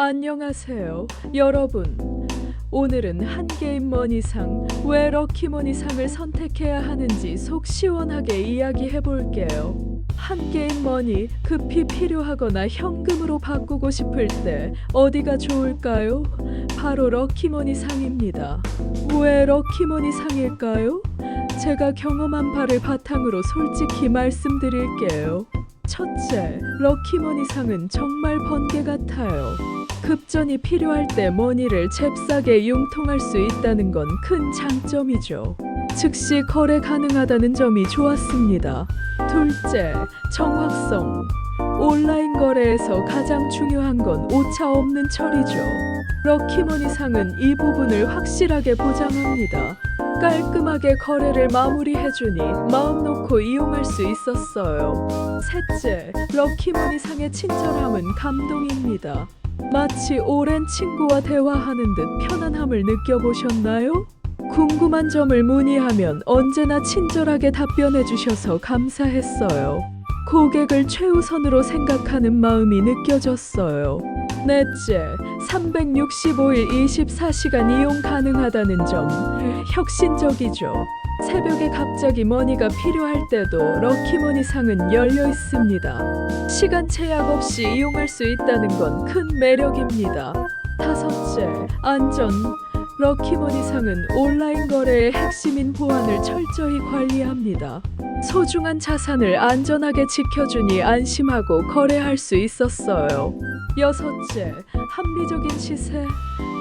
안녕하세요, 여러분. 오늘은 한 게임 머니상 왜 럭키머니상을 선택해야 하는지 속 시원하게 이야기해 볼게요. 한 게임 머니 급히 필요하거나 현금으로 바꾸고 싶을 때 어디가 좋을까요? 바로 럭키머니상입니다. 왜 럭키머니상일까요? 제가 경험한 바를 바탕으로 솔직히 말씀드릴게요. 첫째, 럭키머니상은 정말 번개 같아요. 급전이 필요할 때 머니를 잽싸게 융통할 수 있다는 건 큰 장점이죠. 즉시 거래 가능하다는 점이 좋았습니다. 둘째, 정확성. 온라인 거래에서 가장 중요한 건 오차 없는 처리죠. 럭키머니 상은 이 부분을 확실하게 보장합니다. 깔끔하게 거래를 마무리해주니 마음 놓고 이용할 수 있었어요. 셋째, 럭키머니 상의 친절함은 감동입니다. 마치 오랜 친구와 대화하는 듯 편안함을 느껴보셨나요? 궁금한 점을 문의하면 언제나 친절하게 답변해 주셔서 감사했어요. 고객을 최우선으로 생각하는 마음이 느껴졌어요. 넷째, 365일 24시간 이용 가능하다는 점 혁신적이죠. 새벽에 갑자기 머니가 필요할 때도 럭키머니 상은 열려 있습니다. 시간 제약 없이 이용할 수 있다는 건 큰 매력입니다. 다섯째, 안전. 럭키머니 상은 온라인 거래의 핵심인 보안을 철저히 관리합니다. 소중한 자산을 안전하게 지켜주니 안심하고 거래할 수 있었어요. 여섯째, 합리적인 시세.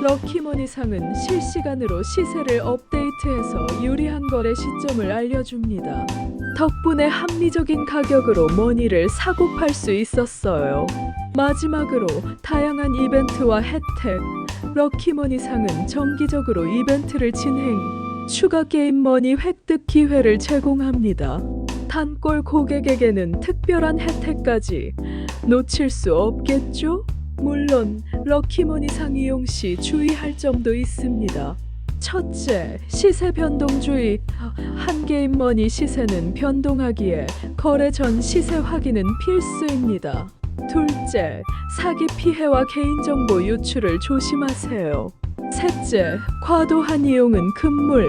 럭키머니 상은 실시간으로 시세를 업데이트해서 유리한 거래 시점을 알려줍니다. 덕분에 합리적인 가격으로 머니를 사고 팔 수 있었어요. 마지막으로 다양한 이벤트와 혜택. 럭키머니 상은 정기적으로 이벤트를 진행, 추가 게임 머니 획득 기회를 제공합니다. 단골 고객에게는 특별한 혜택까지 놓칠 수 없겠죠? 물론 럭키머니 상 이용 시 주의할 점도 있습니다. 첫째, 시세 변동주의. 한 게임 머니 시세는 변동하기에 거래 전 시세 확인은 필수입니다. 둘째, 사기 피해와 개인정보 유출을 조심하세요. 셋째, 과도한 이용은 금물.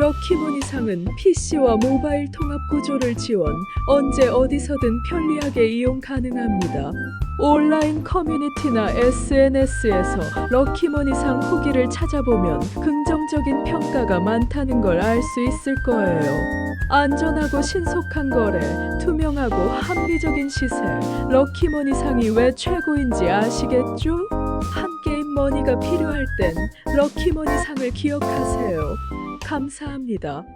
럭키머니상은 PC와 모바일 통합 구조를 지원, 언제 어디서든 편리하게 이용 가능합니다. 온라인 커뮤니티나 SNS에서 럭키머니상 후기를 찾아보면 긍정적인 평가가 많다는 걸 알 수 있을 거예요. 안전하고 신속한 거래, 투명하고 합리적인 시세, 럭키머니상이 왜 최고인지 아시겠죠? 한 게임 머니가 필요할 땐 럭키머니상을 기억하세요. 감사합니다.